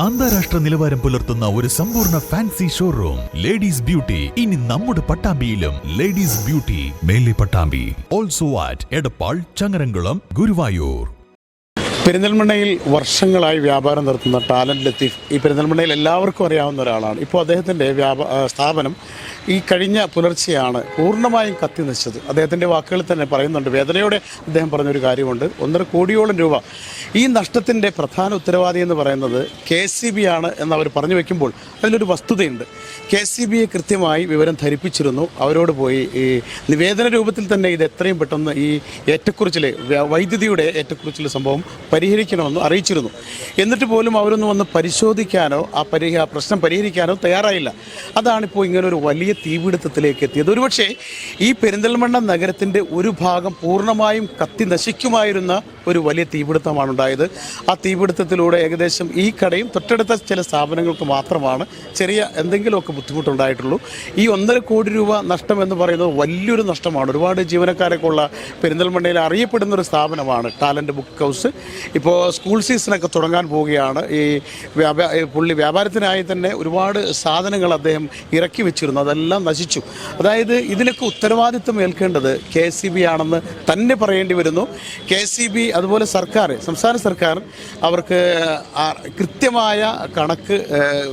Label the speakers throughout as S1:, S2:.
S1: അന്താരാഷ്ട്ര നിലവാരം പുലർത്തുന്ന ഒരു സമ്പൂർണ ഫാൻസി ഷോറൂം ലേഡീസ് ബ്യൂട്ടി ഇനി നമ്മുടെ പട്ടാമ്പിയിലും ലേഡീസ് ബ്യൂട്ടി മേലെ Pattambi. Also at Edappal Changaramkulam Guruvayur.
S2: പെരിന്തൽമണ്ണയിൽ വർഷങ്ങളായി വ്യാപാരം നടത്തുന്ന ടാലന്റ് ലത്തീഫ് ഈ പെരിന്തൽമണ്ണയിൽ എല്ലാവർക്കും അറിയാവുന്ന ഒരാളാണ്. ഇപ്പോൾ അദ്ദേഹത്തിന്റെ വ്യാപാ സ്ഥാപനം ഈ കഴിഞ്ഞ പുലർച്ചെയാണ് പൂർണമായും കത്തി നശിച്ചത് അദ്ദേഹത്തിന്റെ വാക്കുകളിൽ തന്നെ പറയുന്നുണ്ട് വേദനയോടെ അദ്ദേഹം പറഞ്ഞൊരു കാര്യമുണ്ട്. ഒന്നര കോടിയോളം രൂപ. ഈ നഷ്ടത്തിന്റെ പ്രധാന ഉത്തരവാദി എന്ന് പറയുന്നത് കെ സി ബി ആണ് എന്ന് അവർ പറഞ്ഞു വെക്കുമ്പോൾ അതിലൊരു വസ്തുതയുണ്ട്. കെ സി ബിയെ കൃത്യമായി വിവരം ധരിപ്പിച്ചിരുന്നു. അവരോട് പോയി ഈ നിവേദന രൂപത്തിൽ തന്നെ ഇത് എത്രയും പെട്ടെന്ന് ഈ ഏറ്റക്കുറിച്ചിലെ വൈദ്യുതിയുടെ ഏറ്റക്കുറിച്ചിലെ സംഭവം പരിഹരിക്കണമെന്ന് അറിയിച്ചിരുന്നു. എന്നിട്ട് പോലും അവരൊന്നും വന്ന് പരിശോധിക്കാനോ ആ പരി ആ പ്രശ്നം പരിഹരിക്കാനോ തയ്യാറായില്ല. അതാണിപ്പോൾ ഒരു വലിയ തീപിടുത്തത്തിലേക്ക് എത്തിയത്. ഒരുപക്ഷേ ഈ പെരിന്തൽമണ്ണ നഗരത്തിന്റെ ഒരു ഭാഗം പൂർണമായും കത്തി നശിക്കുമായിരുന്ന ഒരു വലിയ തീപിടുത്തമാണ് ഉണ്ടായത് ആ തീപിടുത്തത്തിലൂടെ ഏകദേശം ഈ കടയും തൊട്ടടുത്ത ചില സ്ഥാപനങ്ങൾക്ക് മാത്രമാണ് ചെറിയ എന്തെങ്കിലുമൊക്കെ ബുദ്ധിമുട്ടുണ്ടായിട്ടുള്ളൂ. ഈ ഒന്നര കോടി രൂപ നഷ്ടം എന്ന് പറയുന്നത് വലിയൊരു നഷ്ടമാണ്. ഒരുപാട് ജീവനക്കാരൊക്കെ ഉള്ള പെരിന്തൽമണ്ണയിൽ അറിയപ്പെടുന്ന ഒരു സ്ഥാപനമാണ് ടാലന്റ് ബുക്ക് ഹൗസ്. ഇപ്പോൾ സ്കൂൾ സീസണൊക്കെ തുടങ്ങാൻ പോവുകയാണ്. ഈ പുള്ളി വ്യാപാരത്തിനായി തന്നെ ഒരുപാട് സാധനങ്ങൾ അദ്ദേഹം ഇറക്കി വെച്ചിരുന്നു. അതെല്ലാം നശിച്ചു. അതായത് ഇതിനൊക്കെ ഉത്തരവാദിത്വം ഏൽക്കേണ്ടത് കെ സി ബി ആണെന്ന് തന്നെ പറയേണ്ടി വരുന്നു. കെ സി ബി അതുപോലെ സർക്കാർ സംസ്ഥാന സർക്കാർ അവർക്ക് കൃത്യമായ കണക്ക്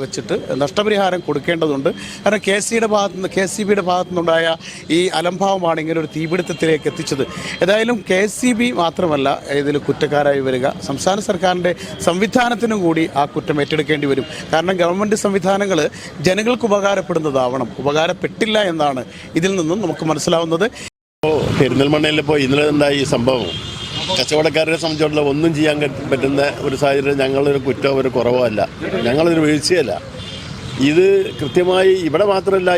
S2: വെച്ചിട്ട് നഷ്ടപരിഹാരം കൊടുക്കേണ്ടതുണ്ട്. കാരണം കെ സിയുടെ ഭാഗത്ത് നിന്ന് കെ സി ബിയുടെ ഭാഗത്തു നിന്നുണ്ടായ ഈ അലംഭാവമാണ് ഇങ്ങനെ ഒരു തീപിടുത്തത്തിലേക്ക് എത്തിച്ചത്. ഏതായാലും കെ സി ബി മാത്രമല്ല ഇതിൽ കുറ്റക്കാരായി വരിക. സംസ്ഥാന സർക്കാരിന്റെ സംവിധാനത്തിനും കൂടി ആ കുറ്റം ഏറ്റെടുക്കേണ്ടി വരും. കാരണം ഗവൺമെന്റ് സംവിധാനങ്ങൾ ജനങ്ങൾക്ക് ഉപകാരപ്പെടുന്നതാവണം. ഉപകാരപ്പെട്ടില്ല എന്നാണ് ഇതിൽ നിന്നും നമുക്ക് മനസ്സിലാവുന്നത്.
S3: പെരിന്തൽമണ്ണയിൽ ഇപ്പോൾ ഇന്നലെ ഉണ്ടായ ഈ സംഭവം കച്ചവടക്കാരെ സംബന്ധിച്ചിടത്തോളം ഒന്നും ചെയ്യാൻ പറ്റുന്ന ഒരു സാഹചര്യം ഞങ്ങളൊരു കുറ്റം ഒരു കുറവല്ല ഞങ്ങളൊരു വീഴ്ചയല്ല. ഇത് കൃത്യമായി ഇവിടെ മാത്രമല്ല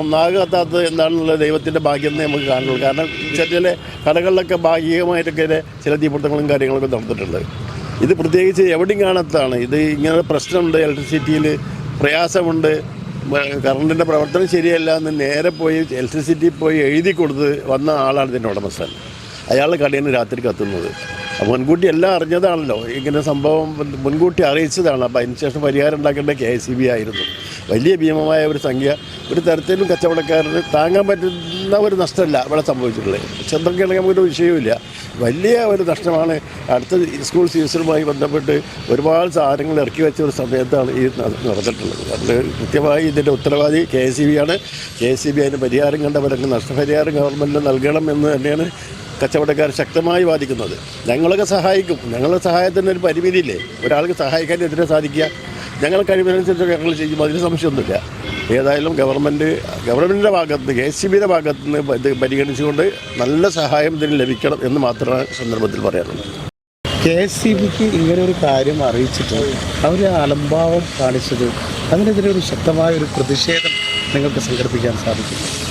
S3: ഒന്നാകാത്തത് എന്താണെന്നുള്ള ദൈവത്തിന്റെ ഭാഗ്യം നമുക്ക് കാണുള്ളൂ കാരണം ചില കടകളിലൊക്കെ ഭാഗികമായിട്ടൊക്കെ ചില തീപിടുത്തങ്ങളും കാര്യങ്ങളൊക്കെ നടന്നിട്ടുണ്ട്. ഇത് പ്രത്യേകിച്ച് എവിടെയും കാണാത്തതാണ്. ഇത് ഇങ്ങനെ പ്രശ്നമുണ്ട്. ഇലക്ട്രിസിറ്റിയിൽ പ്രയാസമുണ്ട്. കറണ്ടിന്റെ പ്രവർത്തനം ശരിയല്ല എന്ന് നേരെ പോയി ഇലക്ട്രിസിറ്റി പോയി എഴുതി കൊടുത്ത് വന്ന ആളാണ് ഇതിന്റെ ഉടമസ്ഥൻ. അയാൾ കടയിൽ രാത്രി കത്തുന്നത്. മുൻകൂട്ടി എല്ലാം അറിഞ്ഞതാണല്ലോ. ഇങ്ങനെ സംഭവം മുൻകൂട്ടി അറിയിച്ചതാണ്. അപ്പോൾ അതിനുശേഷം പരിഹാരം ഉണ്ടാക്കേണ്ട കെ എസ് ബി ആയിരുന്നു. വലിയ ഭീമമായ ഒരു സംഖ്യ. ഒരു തരത്തിലും കച്ചവടക്കാരന് താങ്ങാൻ പറ്റുന്ന ഒരു നഷ്ടമല്ല ഇവിടെ സംഭവിച്ചിട്ടുള്ളത്. ചെന്തൊക്കെയാണെങ്കിൽ നമുക്കൊരു വിഷയവുമില്ല. വലിയ ഒരു നഷ്ടമാണ്. അടുത്ത സ്കൂൾ സീസണുമായി ബന്ധപ്പെട്ട് ഒരുപാട് സാധനങ്ങൾ ഇറക്കി വെച്ച ഒരു സമയത്താണ് ഈ നടന്നിട്ടുള്ളത്. അത് കൃത്യമായി ഇതിന്റെ ഉത്തരവാദി കെ എസ് ബി ആണ്. കെ എസ് ബി അതിന് പരിഹാരം കണ്ടവരൊക്കെ നഷ്ടപരിഹാരം ഗവൺമെന്റ് നൽകണം എന്ന് തന്നെയാണ് കച്ചവടക്കാർ ശക്തമായി വാദിക്കുന്നത്. ഞങ്ങളൊക്കെ സഹായിക്കും. ഞങ്ങളുടെ സഹായത്തിന് ഒരു പരിമിതിയില്ലേ? ഒരാൾക്ക് സഹായിക്കാൻ എതിരെ സാധിക്കുക. ഞങ്ങൾ കഴിവിനനുസരിച്ച് ഞങ്ങൾ ചെയ്യും. അതിന് സംശയമൊന്നുമില്ല. ഏതായാലും ഗവൺമെന്റ് ഗവൺമെന്റിന്റെ ഭാഗത്ത് കെ സി ബിയുടെ ഭാഗത്ത് നിന്ന് ഇത് പരിഗണിച്ചുകൊണ്ട് നല്ല സഹായം ഇതിന് ലഭിക്കണം എന്ന് മാത്രമാണ് സന്ദർഭത്തിൽ പറയാനുള്ളത്.
S2: കെ എസ് സി ബിക്ക് ഇങ്ങനെ ഒരു കാര്യം അറിയിച്ചിട്ട് അവർ അലംഭാവം കാണിച്ചത് അതിനെതിരെ ഒരു ശക്തമായ ഒരു പ്രതിഷേധം നിങ്ങൾക്ക് സംഘടിപ്പിക്കാൻ സാധിക്കും.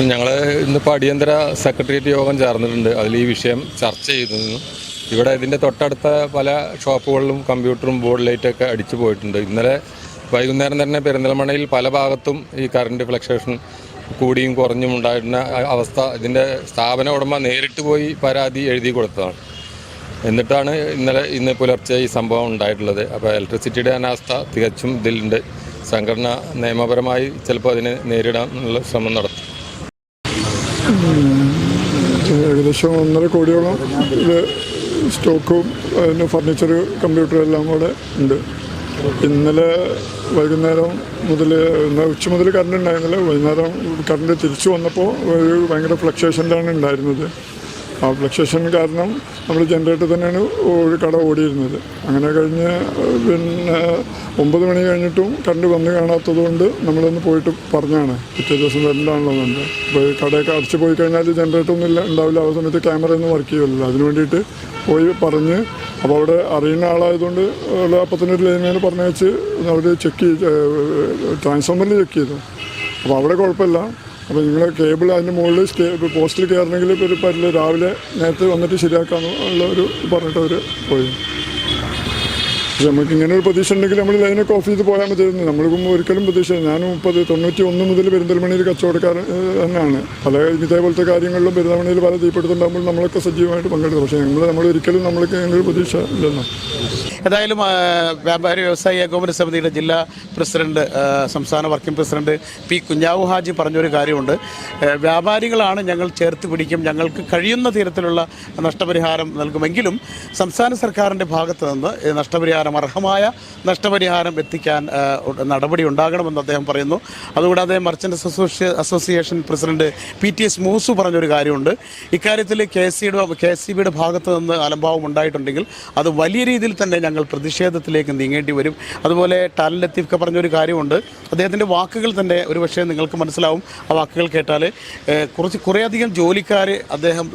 S4: ഞങ്ങൾ ഇന്നിപ്പോൾ അടിയന്തര സെക്രട്ടേറിയറ്റ് യോഗം ചേർന്നിട്ടുണ്ട്. അതിൽ ഈ വിഷയം ചർച്ച ചെയ്തിരുന്നു ഇവിടെ ഇതിന്റെ തൊട്ടടുത്ത പല ഷോപ്പുകളിലും കമ്പ്യൂട്ടറും ബോർഡ് ലൈറ്റൊക്കെ അടിച്ചു പോയിട്ടുണ്ട്. ഇന്നലെ വൈകുന്നേരം തന്നെ പെരിന്തൽമണയിൽ പല ഭാഗത്തും ഈ കറണ്ട് ഫ്ലക്ച്വേഷൻ കൂടിയും കുറഞ്ഞും ഉണ്ടായിരുന്ന അവസ്ഥ ഇതിന്റെ സ്ഥാപന ഉടമ നേരിട്ട് പോയി പരാതി എഴുതി കൊടുത്തതാണ്. എന്നിട്ടാണ് ഇന്നലെ ഇന്ന് പുലർച്ചെ ഈ സംഭവം ഉണ്ടായിട്ടുള്ളത്. അപ്പോൾ ഇലക്ട്രിസിറ്റിയുടെ അനാസ്ഥ തികച്ചും ഇതിലുണ്ട്. സംഘടന നിയമപരമായി ചിലപ്പോൾ അതിനെ നേരിടാനുള്ള ശ്രമം നടത്തും.
S5: ഏകദേശം ഒന്നര കോടിയോളം ഇത് സ്റ്റോക്കും അതിന് ഫർണിച്ചർ കമ്പ്യൂട്ടറും എല്ലാം കൂടെ ഉണ്ട്. ഇന്നലെ വൈകുന്നേരം മുതൽ ഉച്ച മുതൽ കറണ്ട് ഉണ്ടായിരുന്നില്ല. വൈകുന്നേരം കറണ്ട് തിരിച്ചു വന്നപ്പോൾ ഒരു ഭയങ്കര ഫ്ലക്ച്വേഷനിലാണ് ഉണ്ടായിരുന്നത്. ആ ഫ്ലക്ച്വേഷൻ കാരണം നമ്മൾ ജനറേറ്റർ തന്നെയാണ് ഒരു കട ഓടിയിരുന്നത്. അങ്ങനെ കഴിഞ്ഞ് പിന്നെ ഒമ്പത് മണി കഴിഞ്ഞിട്ടും കറണ്ട് വന്ന് കാണാത്തത് കൊണ്ട് നമ്മളൊന്ന് പോയിട്ട് പറഞ്ഞാണ്. പിറ്റേ ദിവസം വരണ്ടാണല്ലോ അപ്പോൾ ഈ കടയൊക്കെ അടച്ചു പോയി കഴിഞ്ഞാൽ ജനറേറ്റർ ഒന്നും ഇല്ല ഉണ്ടാവില്ല. ആ സമയത്ത് ക്യാമറ ഒന്നും വർക്ക് ചെയ്യുമല്ലോ അതിന് വേണ്ടിയിട്ട് പോയി പറഞ്ഞ് അപ്പോൾ അവിടെ അറിയുന്ന ആളായതുകൊണ്ട് ഉള്ള അപ്പം തന്നെ ഒരു പറഞ്ഞു വെച്ച് അവർ ചെക്ക് ചെയ്ത് ട്രാൻസ്ഫോമറിൽ ചെക്ക് ചെയ്തു. അപ്പോൾ അവിടെ കുഴപ്പമില്ല. അപ്പോൾ നിങ്ങൾ കേബിൾ അതിന്റെ മുകളിൽ സ്റ്റേ പോസ്റ്റിൽ കയറണമെങ്കിൽ ഒരു പറ്റില്ല രാവിലെ നേരത്തെ വന്നിട്ട് ശരിയാക്കാമെന്നുള്ള ഒരു പറഞ്ഞിട്ട് അവർ പോയി. പക്ഷെ നമുക്ക് ഇങ്ങനെ ഒരു പ്രതീക്ഷ ഉണ്ടെങ്കിൽ നമ്മൾ ലൈനൊക്കെ ഓഫ് ചെയ്ത് പോയാൽ മതിയായിരുന്നു നമ്മൾക്കും ഒരിക്കലും പ്രതീക്ഷ ഞാനും മുപ്പത് തൊണ്ണൂറ്റി ഒന്ന് മുതൽ പെരിന്തൽമണിയിൽ കച്ചവടക്കാരൻ തന്നെയാണ്. പല ഇതേപോലത്തെ കാര്യങ്ങളിലും പെരുന്തൽമണിയിൽ പല തീപിടുത്തുണ്ടാകുമ്പോൾ നമ്മളൊക്കെ സജീവമായിട്ട് പങ്കെടുത്തു പക്ഷേ ഞങ്ങൾ നമ്മൾ ഒരിക്കലും നമ്മൾക്ക് അങ്ങനെ ഒരു പ്രതീക്ഷ ഇല്ലെന്നോ.
S2: ഏതായാലും വ്യാപാരി വ്യവസായി ഏകോപന സമിതിയുടെ ജില്ലാ പ്രസിഡന്റ് സംസ്ഥാന working president P Kunhavu Haji പറഞ്ഞൊരു കാര്യമുണ്ട്. വ്യാപാരികളാണ് ഞങ്ങൾ ചേർത്ത് പിടിക്കും. ഞങ്ങൾക്ക് കഴിയുന്ന തരത്തിലുള്ള നഷ്ടപരിഹാരം നൽകുമെങ്കിലും സംസ്ഥാന സർക്കാരിന്റെ ഭാഗത്ത് നിന്ന് ഈ നഷ്ടപരിഹാരം അർഹമായ നഷ്ടപരിഹാരം എത്തിക്കാൻ നടപടി ഉണ്ടാകണമെന്ന് അദ്ദേഹം പറയുന്നു. അതുകൂടാതെ merchants അസോസിയ association president P T S Moosu പറഞ്ഞൊരു കാര്യമുണ്ട്. ഇക്കാര്യത്തിൽ കെ സിയുടെ കെ സി ബിയുടെ ഭാഗത്ത് നിന്ന് അലംഭാവം ഉണ്ടായിട്ടുണ്ടെങ്കിൽ അത് വലിയ രീതിയിൽ തന്നെ ഞങ്ങൾ പ്രതിഷേധത്തിലേക്ക് നീങ്ങേണ്ടി വരും. അതുപോലെ ടാലൻ ലത്തീഫ് പറഞ്ഞൊരു കാര്യമുണ്ട്. അദ്ദേഹത്തിന്റെ വാക്കുകൾ തന്നെ ഒരു പക്ഷേ നിങ്ങൾക്ക് മനസ്സിലാവും. ആ വാക്കുകൾ കേട്ടാൽ കുറച്ച് കുറേയധികം ജോലിക്കാർ അദ്ദേഹം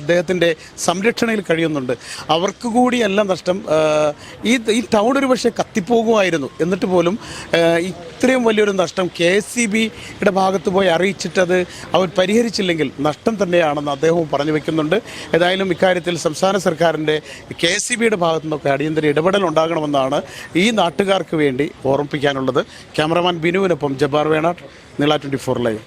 S2: അദ്ദേഹത്തിന്റെ സംരക്ഷണയിൽ കഴിയുന്നുണ്ട്. അവർക്ക് കൂടിയല്ല നഷ്ടം ഏഹ്, ഈ ഈ ടൗൺ ഒരു പക്ഷേ കത്തിപ്പോകുമായിരുന്നു. എന്നിട്ട് പോലും ഇത്രയും വലിയൊരു നഷ്ടം കെ എസ് സി ബിയുടെ ഭാഗത്ത് പോയി അറിയിച്ചിട്ടത് അവർ പരിഹരിച്ചില്ലെങ്കിൽ നഷ്ടം തന്നെയാണെന്ന് അദ്ദേഹവും പറഞ്ഞു വെക്കുന്നുണ്ട്. ഏതായാലും ഇക്കാര്യത്തിൽ സംസ്ഥാന സർക്കാരിന്റെ കെ എസ് സി ബിയുടെ ഭാഗത്തു നിന്നൊക്കെ അടിയന്തര ഇടപെടൽ ഉണ്ടാകണമെന്നാണ് ഈ നാട്ടുകാർക്ക് വേണ്ടി ഓർമ്മിപ്പിക്കാനുള്ളത്. ക്യാമറമാൻ ബിനുവിനൊപ്പം ജബ്ബാർ വേണാട്ട് നീള ട്വന്റി ഫോർ ലൈവ്.